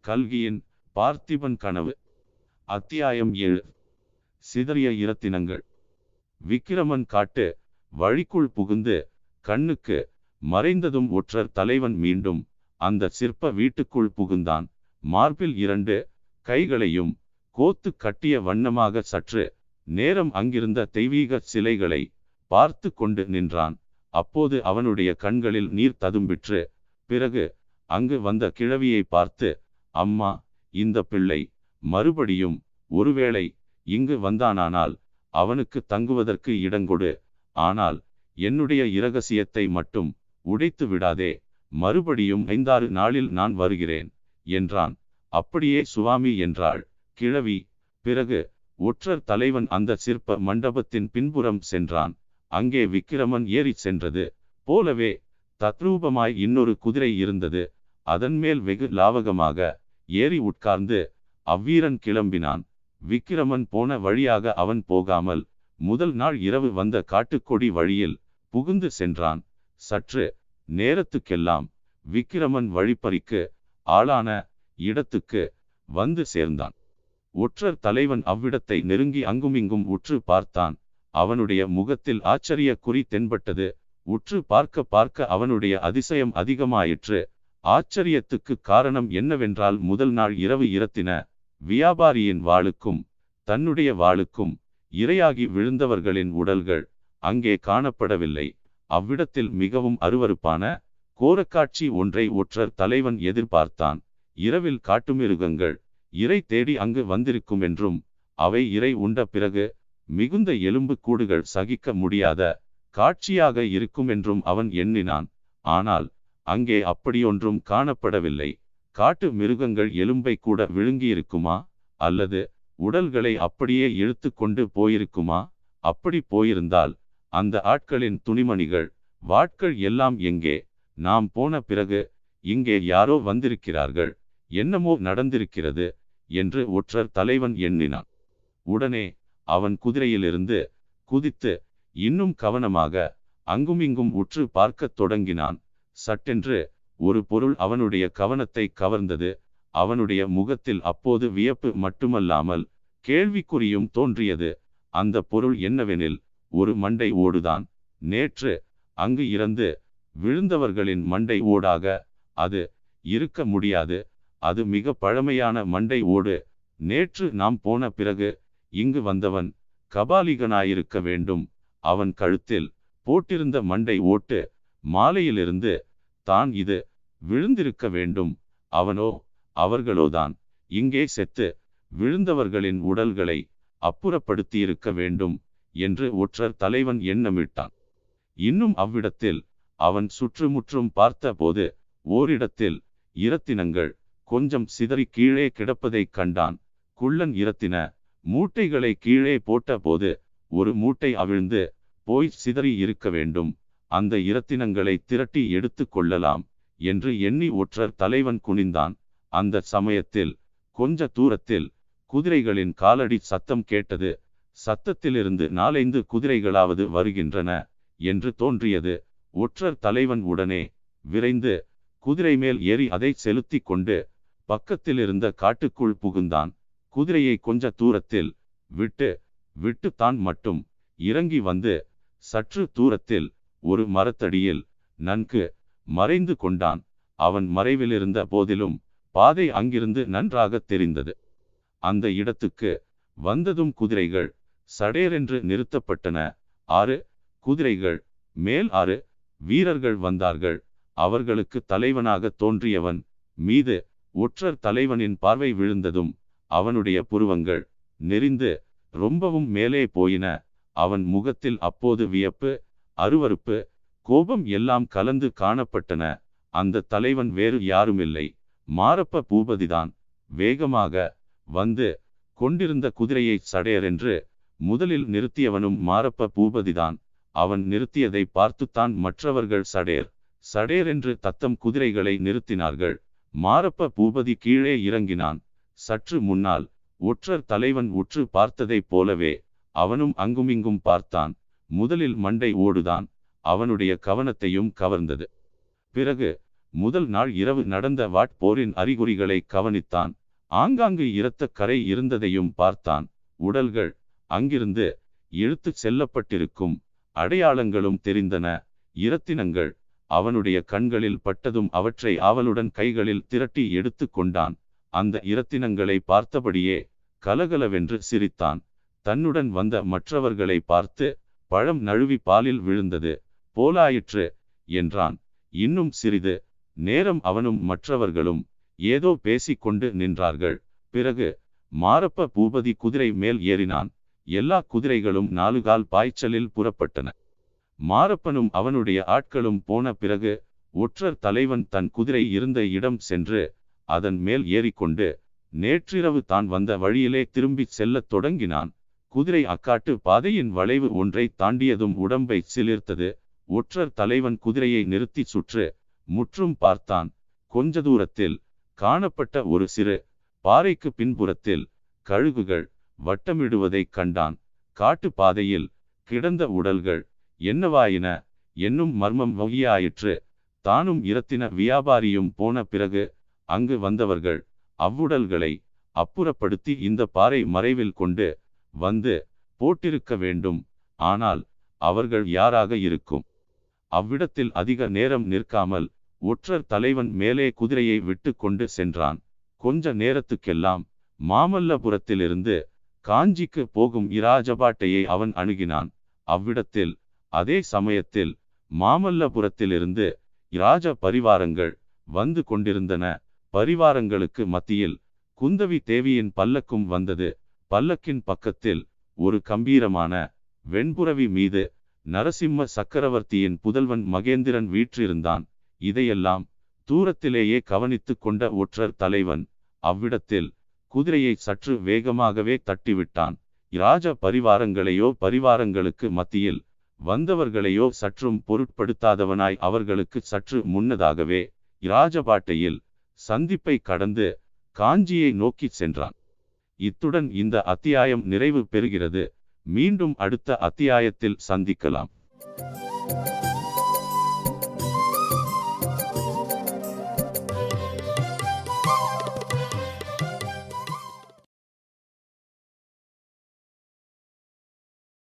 கல்கியின் பார்த்திபன் கனவு. அத்தியாயம் ஏழு. சிதறிய இரத்தினங்கள். விக்கிரமன் காட்டு வழிக்குள் புகுந்து கண்ணுக்கு மறைந்ததும் ஒற்றர் தலைவன் மீண்டும் அந்த சிற்ப வீட்டுக்குள் புகுந்தான். மார்பில் இரண்டு கைகளையும் கோத்து கட்டிய வண்ணமாக சற்று நேரம் அங்கிருந்த தெய்வீக சிலைகளை பார்த்து கொண்டு நின்றான். அப்போது அவனுடைய கண்களில் நீர் ததும்பிற்று பிறகு அங்கு வந்த கிழவியை பார்த்து அம்மா இந்த பிள்ளை மறுபடியும் ஒருவேளை இங்கு வந்தானானால் அவனுக்கு தங்குவதற்கு இடங்கொடு ஆனால் என்னுடைய இரகசியத்தை மட்டும் உடைத்து விடாதே. மறுபடியும் ஐந்தாறு நாளில் நான் வருகிறேன் என்றான். அப்படியே சுவாமி என்றாள் கிழவி. பிறகு ஒற்றர் தலைவன் அந்த சிற்ப மண்டபத்தின் பின்புறம் சென்றான். அங்கே விக்கிரமன் ஏறி சென்றது. போலவே தத்ரூபமாய் இன்னொரு குதிரை இருந்தது. அதன் மேல் வெகு லாவகமாக ஏறி உட்கார்ந்து அவ்வீரன் கிளம்பினான். விக்கிரமன் போன வழியாக அவன் போகாமல் முதல் நாள் இரவு வந்த காட்டுக்கொடி வழியில் புகுந்து சென்றான். சற்று நேரத்துக்கெல்லாம் விக்கிரமன் வழிப்பறிக்கு ஆளான இடத்துக்கு வந்து சேர்ந்தான். ஒற்றர் தலைவன் அவ்விடத்தை நெருங்கி அங்குமிங்கும் உற்று பார்த்தான். அவனுடைய முகத்தில் ஆச்சரிய குறி தென்பட்டது. உற்று பார்க்க பார்க்க அவனுடைய அதிசயம் அதிகமாயிற்று. ஆச்சரியத்துக்கு காரணம் என்னவென்றால் முதல் நாள் இரவு இரத்தின வியாபாரியின் வாளுக்கும் தன்னுடைய வாளுக்கும் இரையாகி விழுந்தவர்களின் உடல்கள் அங்கே காணப்படவில்லை. அவ்விடத்தில் மிகவும் அருவருப்பான கோரக்காட்சி ஒன்றை ஒற்றர் தலைவன் எதிர்பார்த்தான். இரவில் காட்டுமிருகங்கள் இறை தேடி அங்கு வந்திருக்கும் என்றும் அவை இறை உண்ட பிறகு மிகுந்த எலும்பு கூடுகள் சகிக்க முடியாத காட்சியாக இருக்கும் என்றும் அவன் எண்ணினான். ஆனால் அங்கே அப்படியொன்றும் காணப்படவில்லை. காட்டு மிருகங்கள் எலும்பை கூட விழுங்கியிருக்குமா? அல்லது உடல்களை அப்படியே இழுத்து கொண்டு போயிருக்குமா? அப்படி போயிருந்தால் அந்த ஆட்களின் துணிமணிகள் வாட்கள் எல்லாம் எங்கே? நாம் போன பிறகு இங்கே யாரோ வந்திருக்கிறார்கள். என்னமோ நடந்திருக்கிறது. என்று ஒற்றர் தலைவன் எண்ணினான். உடனே அவன் குதிரையிலிருந்து குதித்து இன்னும் கவனமாக அங்குமிங்கும் உற்று பார்க்கத் தொடங்கினான். சட்டென்று ஒரு பொருள் அவனுடைய கவனத்தை கவர்ந்தது. அவனுடைய முகத்தில் அப்போது வியப்பு மட்டுமல்லாமல் கேள்விக்குறியும் தோன்றியது. அந்த பொருள் என்னவெனில் ஒரு மண்டை ஓடுதான். நேற்று அங்கு இறந்து விழுந்தவர்களின் மண்டை ஓடாக அது இருக்க முடியாது. அது மிக பழமையான மண்டை ஓடு. நேற்று நாம் போன பிறகு இங்கு வந்தவன் கபாலிகனாயிருக்க வேண்டும். அவன் கழுத்தில் போட்டிருந்த மண்டை ஓட்டு மாலையிலிருந்து தான் இது விழுந்திருக்க வேண்டும். அவனோ அவர்களோதான். இங்கே செத்து விழுந்தவர்களின் உடல்களை அப்புறப்படுத்தியிருக்க வேண்டும் என்று ஒற்றர் தலைவன் எண்ணமிட்டான். இன்னும் அவ்விடத்தில் அவன் சுற்றுமுற்றும் பார்த்தபோது ஓரிடத்தில் இரத்தினங்கள் கொஞ்சம் சிதறி கீழே கிடப்பதைக் கண்டான். குள்ளன் இரத்தின மூட்டைகளை கீழே போட்டபோது ஒரு மூட்டை அவிழ்ந்து போய் சிதறி இருக்க வேண்டும். அந்த இரத்தினங்களை திரட்டி எடுத்து கொள்ளலாம் என்று எண்ணி ஒற்றர் தலைவன் குனிந்தான். அந்த சமயத்தில் கொஞ்ச தூரத்தில் குதிரைகளின் காலடி சத்தம் கேட்டது. சத்தத்திலிருந்து நாலைந்து குதிரைகளாவது வருகின்றன என்று தோன்றியது. ஒற்றர் தலைவன் உடனே விரைந்து குதிரை மேல் ஏறி அதை செலுத்தி கொண்டு பக்கத்தில் இருந்த காட்டுக்குள் புகுந்தான். குதிரையை கொஞ்ச தூரத்தில் விட்டு விட்டு தான் மட்டும் இறங்கி வந்து சற்று தூரத்தில் ஒரு மரத்தடியில் நன்கு மறைந்து கொண்டான். அவன் மறைவிலிருந்த போதிலும் பாதை அங்கிருந்து நன்றாக தெரிந்தது. அந்த இடத்துக்கு வந்ததும் குதிரைகள் சடேரென்று நிறுத்தப்பட்டன. ஆறு குதிரைகள் மேல் ஆறு வீரர்கள் வந்தார்கள். அவர்களுக்கு தலைவனாக தோன்றியவன் மீது ஒற்றர் தலைவனின் பார்வை விழுந்ததும் அவனுடைய புருவங்கள் நெறிந்து ரொம்பவும் மேலே போயின. அவன் முகத்தில் அப்போது வியப்பு அருவருப்பு கோபம் எல்லாம் கலந்து காணப்பட்டன. அந்த தலைவன் வேறு யாருமில்லை. மாரப்ப பூபதிதான் வேகமாக வந்து கொண்டிருந்த குதிரையை சடையரென்று முதலில் நிறுத்தியவனும் மாரப்ப பூபதிதான். அவன் நிறுத்தியதை பார்த்துத்தான் மற்றவர்கள் சடேர் சடேர் என்று தத்தம் குதிரைகளை நிறுத்தினார்கள். மாரப்ப பூபதி கீழே இறங்கினான். சற்று முன்னால் ஒற்றர் தலைவன் உற்று பார்த்ததைப் போலவே அவனும் அங்குமிங்கும் பார்த்தான். முதலில் மண்டை ஓடுதான். அவனுடைய கவனத்தையும் கவர்ந்தது. பிறகு முதல் நாள் இரவு நடந்த வாட்போரின் அறிகுறிகளை கவனித்தான். ஆங்காங்கு இரத்த கரை இருந்ததையும் பார்த்தான். உடல்கள் அங்கிருந்து இழுத்துச் செல்லப்பட்டிருக்கும் அடையாளங்களும் தெரிந்தன. இரத்தினங்கள் அவனுடைய கண்களில் பட்டதும் அவற்றை அவளுடன் கைகளில் திரட்டி எடுத்து கொண்டான். அந்த இரத்தினங்களை பார்த்தபடியே கலகலவென்று சிரித்தான். தன்னுடன் வந்த மற்றவர்களை பார்த்து பழம் நழுவி பாலில் விழுந்தது போலாயிற்று என்றான். இன்னும் சிறிது நேரம் அவனும் மற்றவர்களும் ஏதோ பேசிக்கொண்டு நின்றார்கள். பிறகு மாரப்ப பூபதி குதிரை மேல் ஏறினான். எல்லா குதிரைகளும் நாலுகால் பாய்ச்சலில் புறப்பட்டன. மாரப்பனும் அவனுடைய ஆட்களும் போன பிறகு ஒற்றர் தலைவன் தன் குதிரை இருந்த இடம் சென்று அதன் மேல் ஏறிக்கொண்டு நேற்றிரவு தான் வந்த வழியிலே திரும்பிச் செல்லத் தொடங்கினான். குதிரை அக்காட்டு பாதையின் வளைவு ஒன்றை தாண்டியதும் உடம்பை சிலிர்த்தது. ஒற்றர் தலைவன் குதிரையை நிறுத்தி சுற்று முற்றும் பார்த்தான். கொஞ்ச தூரத்தில் காணப்பட்ட ஒரு சிறு பாறைக்கு பின்புறத்தில் கழுகுகள் வட்டமிடுவதைக் கண்டான். காட்டு பாதையில் கிடந்த உடல்கள் என்னவாயின என்னும் மர்மம் வகியாயிற்று. தானும் இரத்தின வியாபாரியும் போன பிறகு அங்கு வந்தவர்கள் அவ்வுடல்களை அப்புறப்படுத்தி இந்த பாறை மறைவில் கொண்டு வந்து போட்டிருக்க வேண்டும். ஆனால் அவர்கள் யாராக இருக்கும்? அவ்விடத்தில் அதிக நேரம் நிற்காமல் ஒற்றர் தலைவன் மேலே குதிரையை விட்டு கொண்டு சென்றான். கொஞ்ச நேரத்துக்கெல்லாம் மாமல்லபுரத்திலிருந்து காஞ்சிக்கு போகும் இராஜபாட்டையை அவன் அணுகினான். அவ்விடத்தில் அதே சமயத்தில் மாமல்லபுரத்திலிருந்து இராஜ பரிவாரங்கள் வந்து கொண்டிருந்தன. பரிவாரங்களுக்கு மத்தியில் குந்தவி தேவியின் பல்லக்கும் வந்தது. பல்லக்கின் பக்கத்தில் ஒரு கம்பீரமான வெண்புறவி மீது நரசிம்ம சக்கரவர்த்தியின் புதல்வன் மகேந்திரன் வீற்றிருந்தான். இதையெல்லாம் தூரத்திலேயே கவனித்து கொண்ட ஒற்றர் தலைவன் அவ்விடத்தில் குதிரையை சற்று வேகமாகவே தட்டிவிட்டான். இராஜ பரிவாரங்களையோ பரிவாரங்களுக்கு மத்தியில் வந்தவர்களையோ சற்றும் பொருட்படுத்தாதவனாய் அவர்களுக்கு சற்று முன்னதாகவே இராஜபாட்டையில் சந்திப்பை கடந்து காஞ்சியை நோக்கிச் சென்றான். இத்துடன் இந்த அத்தியாயம் நிறைவு பெறுகிறது. மீண்டும் அடுத்த அத்தியாயத்தில் சந்திக்கலாம்.